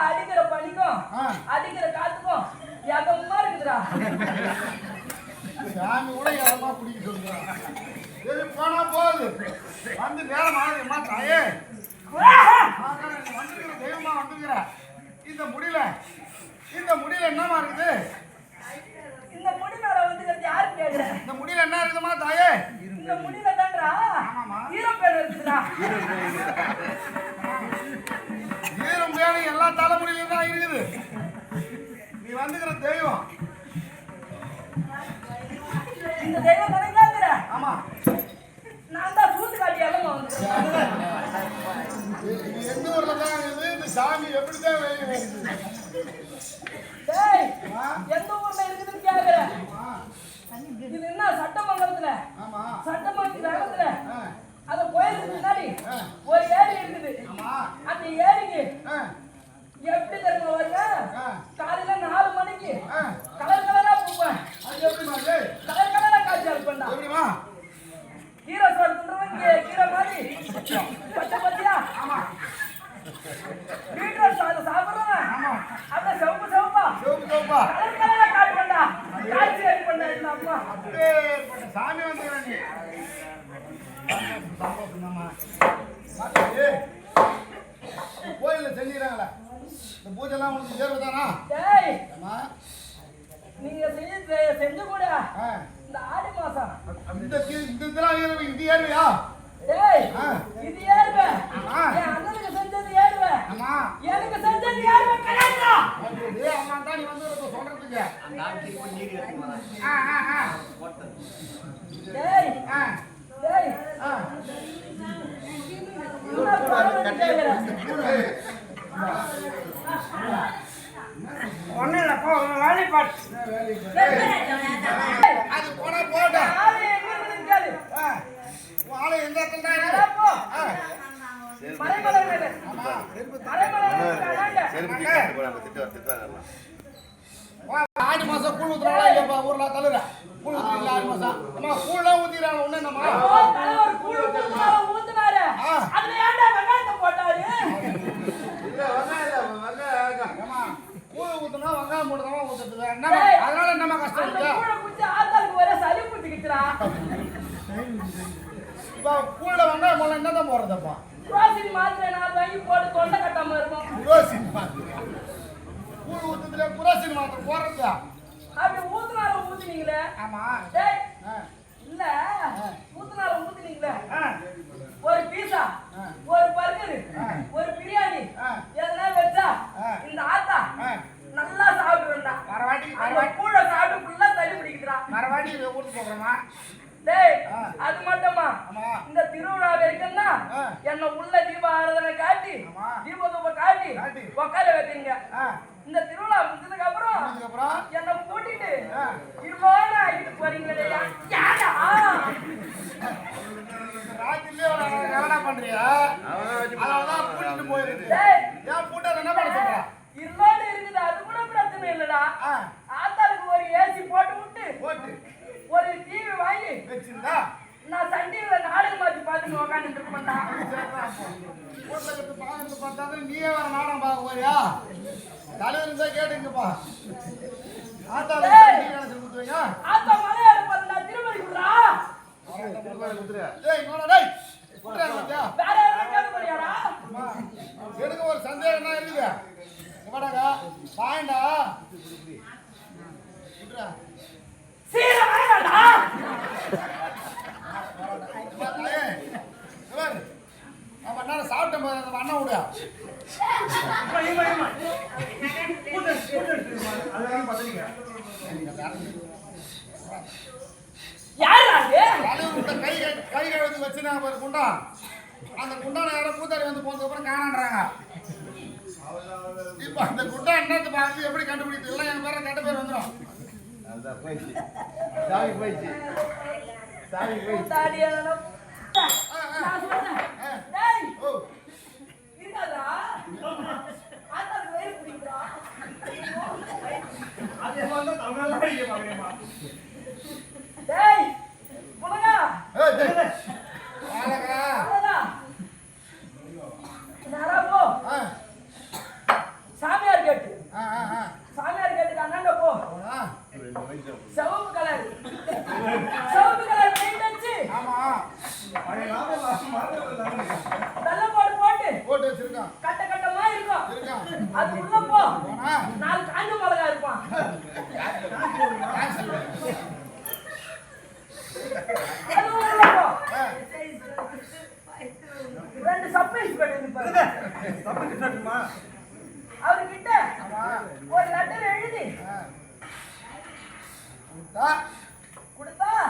அடிக்கிற பனிக்கும், ஆ. அடிக்கிற காத்துக்கும். எகமா இருக்குதுடா. சாமி கூட யாரமா பிடிக்க சொல்லுறான் சரி போனா போகுது. வந்து நேரம் ஆகுதுமா தாயே. வந்துருக்கிற தெய்வமா வந்துருக்கிற இந்த முடியல. இந்த முடியல என்னமா இருக்குது? இந்த முடி மேல வந்துக்கிறது யாருக்கு கேக்குற? இந்த முடியல என்ன இருக்குதுமா தாயே இந்த முடியில தான்டா ஆமாம்மா. ஈரப்பேன் இருக்குதுடா. ஈரம் பேணி எல்லா தலைமுடியிலும் தான் இருக்குது நீ வந்துக்கிற தெய்வம் இந்த தெய்வம் தானே கேக்குற? ஆமா நான் தான் சூத்து காட்டி வந்துருக்கேன். இது எந்த ஊர்ல தான் இருக்குது இந்த சாமி எப்படி தான்? எந்த ஊர்ல இருக்குதுன்னு கேக்குற? ஆ, இது என்ன சட்டமங்கலத்துல ஆமா சட்டமங்கல கிராமத்துல ஆ, அந்த கோயிலுக்கு முன்னாடி ஆ. ஒரு ஏரி இருக்குது ஆமா அந்த ஏரிக்கு ஆ, எப்படி தெரியுமா வருங்க ஆ, காலையில நாலு மணிக்கு ஆ. கலர் கலரா பூப்பேன் அது எப்படிமா இது? கலர் கலரா காட்சி அளிப்பேன்டா எப்படிமா கீரை சோறு தின்றவன் கீ- கீரை மாதிரி பச்சை பச்சையா ஆமா பீட்ரூட் சாதம் சாப்பிடுறவன் ஆமா அப்படியே சிவப்பு சிவப்பா சிவப்பு சிவப்பா கலர் கலரா காட்டுவேன்டா காட்சி அளிப்பேன்டா இந்த அம்மா அப்பேற்பட்ட சாமி வந்துக்கிறேன் நீ சந்தோஷம்தாம்மா. பாத்து, இந்த கோயில்ல செஞ்சுக்கிறாங்களே இந்த பூஜைலாம் உங்களுக்கு சேர்வுதானா டேய் ஆமா நீங்க செஞ்சு கூட. ஆ. இந்த ஆடி மாசம். இந்த இந்த இதெல்லாம் ஏறுவ- இது ஏறுவியா? ஆ. இது ஏறுவேன் ஆமா. என் அண்ணனுக்கு செஞ்சது ஏறுவேன் ஆமா. எனக்கு செஞ்சது ஏறுவேன் கிடையாதுடா. அது அம்மா தான் நீ வந்து இப்ப சொல்றதுக்கு ஆ, ஆ, ஆ. டேய் ஆ, டேய் ஆ. ஏய், ஒன்றும் இல்லை போ வாலிபாட் அது போனா போட்டோம் ஆளு எந்த இடத்துல தான்? போ. மலைமலை ஆடி மாசம் கூழ் ஊத்துறாங்களா இல்லையாப்பா? ஊர்ல தலுற கூழ் ஊத்துறீங்களா ஆடி மாசம்? அம்மா கூழ்லாம் ஊத்திக்கிறாங்க. ஒண்ணு என்னம்மா தலைவர் கூழு. ஆ. அதுல ஏன்டா வெங்காயத்தை போட்டாரு? கூழ் ஊத்துனா வெங்காயம் போட்டு தான் ஊத்துறது டேய், அதனால என்னம்மா கஷ்டம் இருக்கு? கூழை குடிச்சு ஆத்தாளுக்கு ஒரே சளி பிடிச்சிக்கிச்சுடா. இப்போ கூழ்ல வெங்காயம் போடலாம் என்னதான் போடுறதப்பா? குரோசின் மாத்திரை நாலு வாங்கி போட்டு தொண்டை கட்டாம இருக்கும். குரோசின் மாத்திரை. கூழ் ஊத்துறதுல குரோசின் மாத்திரை போடுறது அப்படி ஊத்துனாரு ஊத்துனீங்களே. ஆமா. டேய், இல்ல, ஊத்துனாரு ஊத்துனீங்களே. ஒரு பீஸா. ஒரு பர்கரு. ஒரு பிரியாணி, ஆ. எதனா வச்சா, ஆ. இந்த ஆத்தா ஆ. நல்லா சாப்பிடுவேன்டா. வர வாட்டி வர அந்த வாட்டி கூழை சாப்பிட்டு ஃபுல்லா ஊத்து போடுறோமா டேய். அது மட்டுமா இந்த திருவிழா வரைக்கும் தான் ஆ. என்ன உள்ள தீப ஆராதனை காட்டி. தீப தூப காட்டி. உட்கார வைக்கிறீங்க இந்த திருவிழா முடிஞ்சதுக்கு அப்புறம் எனக்கு ஒரு சந்தேகம் என்ன இருக்குது. இவடாங்க பாயண்டா விட்றா. சீர வேணாடா அம்மா, தாயே, போய் அந்த அண்ணன் விடு யாரா அது? கை கை- கை கழுத்து வச்சுனாங்க பாரு குண்டா அந்த குண்டான யாரோ பூத்தாடி வந்து போனதுக்கு அப்புறம் காணான்றாங்க. இப்ப அந்த குண்டா என்னத்தை பார்த்து எப்படி கண்டுபிடித்து இல்லை என் பேர கெட்ட பேர் வந்துடும் இருக்காதா? ஆத்தாக்கு வயிறு பிடிக்குதா டேய் புலகா ஏய், டேய். ஆளக்கா. புலகா நேரா போ ஆ, சாமியார் கேட்டு ஆ, ஆ, ஆ. சாமியார் கேட்டுக்கு அண்ணாண்ட போ போனா? சிவப்பு கலர் சிவப்பு கலர் பெயிண்ட் அடிச்சு ஆமா வெள்ளப்பாடு போட்டு போட்டு வச்சிருக்கான் கட்ட கட்டமா இருக்கும் இருக்கான் அது உள்ள போ போனா நாலு காஞ்ச மிளகா இருப்பான் அது உள்ள போ ஆ, ரெண்டு சர்ப்ரைஸ் பண்ணிருப்பாரு அவர்கிட்ட ஆமா ஒரு லெட்டர் எழுதி ஆ. கொடுத்தா கொடுத்தா ஆ. ஆளக்கா.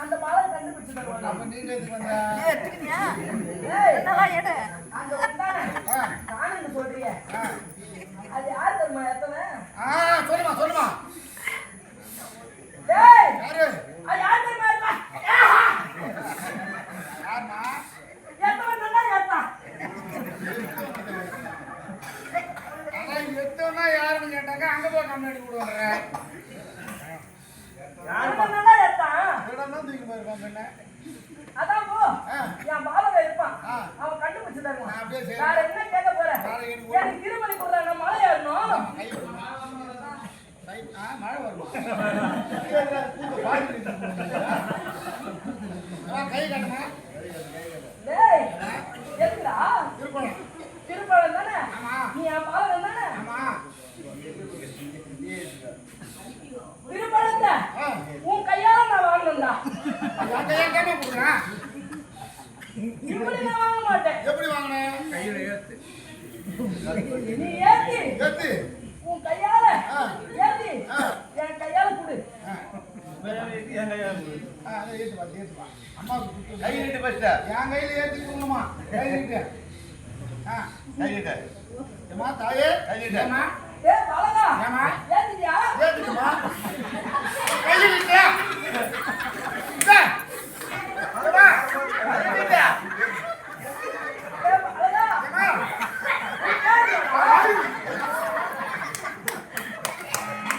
அந்த மலை கண்டுபிடிச்சு தருவாங்க. நீங்க எதுக்கு வந்த? ஏய், அங்க வந்தானே ஆ, நானும் சொல்றிய. ஆ. அது யார் தெரியுமா? எத்தனை? ஆ, சொல்லுமா சொல்லுமா. டேய் யாரு? அது யார் தெரியுமா? எத்தனை யாருமா? எத்தனை நல்லா அதான் யாருன்னு கேட்டாங்க அங்க போய் கொடுவாங்க எத்தனை நல்லா எத்தனை இடம் தான் தூக்கி போயிருக்கோம் பின்ன அதான் போ. என் பாலக இருப்பான். அவன் கண்டுபிடிச்சு தருவான். வேற என்ன கேட்க வேற எனக்கு திருமணி கொடுறா ஏறணும்? மழை வருமா? கை திருப்பணம். திருப்பழம் தானே. நீ என் பாலகன் தானே ஆமா திருப்பழத்தை ஆ உன் கையால இப்படி நான் வாங்க மாட்டேன். எப்படி வாங்கினேன்? நீ ஏத்தி. ஏத்து. உன் கையால. ஆ. ஏத்தி. என் கையால கொடு. அதை ஏத்து ஏத்து கொடுத்து கை நீட்டு ஃபர்ஸ்ட் என் கையில ஏத்தி கொடுங்கம்மா. கை நீட்டு. ஆ. கை நீட்டு. ஏம்மா தாயே? கை நீட்டு. ஏம்மா? ஏய் பாலகா ஏம்மா? ஏத்திட்டியா? ஏத்துக்குமா கை நீட்டு இந்தா. அடடா. கை நீட்டு. ஏய் பாலகா ஏம்மா.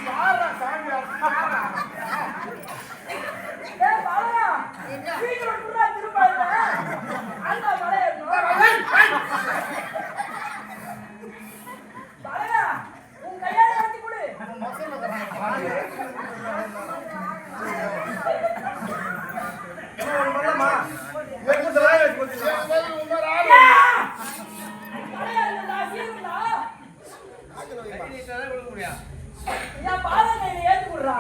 யாரா சாமியார்? யாரா? ஏய் பாலகா சீக்கிரம் குடுறா திருப்பழத்தை அந்த மலை ஏறணும் ஏய், ஏய். பாலகா உன் கையால ஏத்தி கொடு மொத்தம் இருக்கிறாங்க. சரி, சரி, இன்னொரு ஆளு. மலை ஏறணும்டா சீக்கிரம்டா கை நீட்டாதான் கொடுக்க முடியும் என் பாலகா என்னை ஏத்தி கொடுறா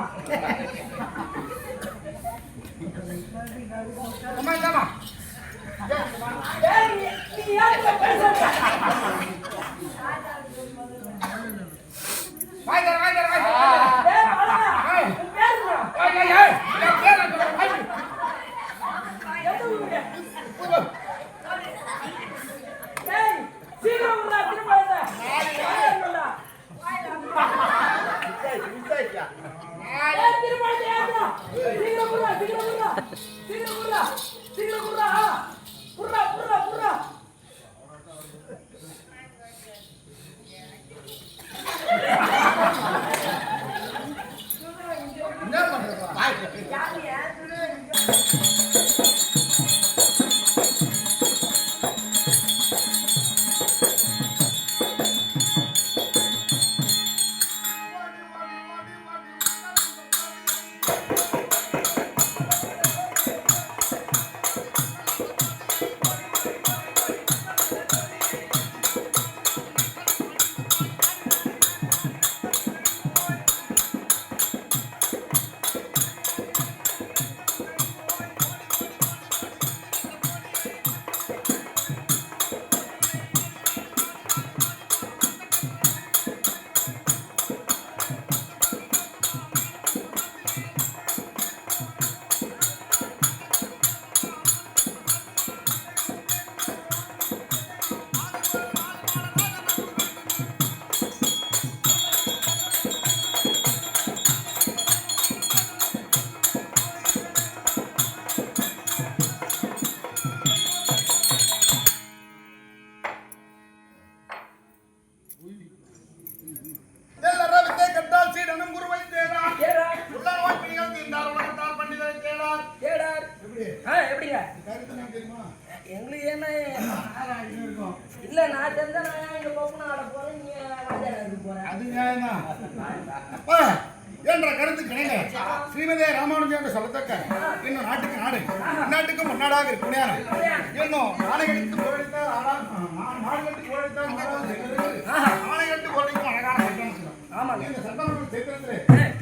அம்மா, இந்தாம்மா. ஏய் நீ நீ ஏத்தி பேசுற இருக்கிறார் இன்னும் ஆணைகளுக்கு புகழளித்தார் ஆனா நாடுகளுக்கு புகழளித்தார் ஆணைகளுக்கு புகழளிக்கும் அழகான சட்டம். ஆமாங்க. இந்த சட்டமன்ற சேத்திரத்திலே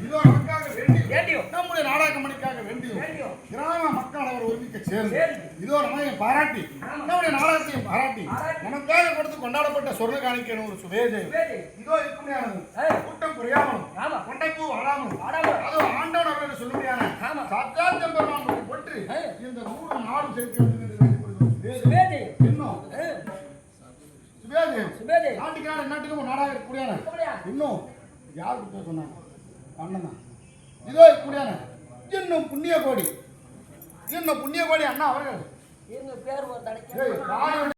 இதோ நமக்காக வேண்டி வேண்டியோ நம்முடைய நாடகமணிக்காக வேண்டியும் வேண்டியோ கிராம மக்கள் அவர் ஒருமிக்க சேர்ந்து. இதோ நம்ம பாராட்டி. நம்முடைய நாடகத்தையும் பாராட்டி. நமக்காக கொடுத்து கொண்டாடப்பட்ட சொர்ண ஒரு வேண்டி இதோ இருக்குமையானது. கூட்டம் குறையாமலும் ஆமா. கொண்டைப்பூ வாழாமலும் ஆடாமல் அதுவும் ஆண்டவன் அவர்கள் சொல்லும்படியான ஆமா. சாத்தாத்தியம் பெருமான் போட்டு. இந்த நூறு நாடும் சேர்க்க சுபேதி. இன்னும். சுபேதேவ் சுபேதி. நாட்டுக்கான நாட்டுக்கும் ஒரு நாடாக இருக்கக்கூடியான இன்னும். யாருக்கு பேர் சொன்னாங்க? அண்ணன் இதோ இருக்கக்கூடியான இன்னும் புண்ணிய கோடி. இன்னும் புண்ணிய கோடி அண்ணா அவர்கள். இருங்க பேர் ஒரு தடைக்க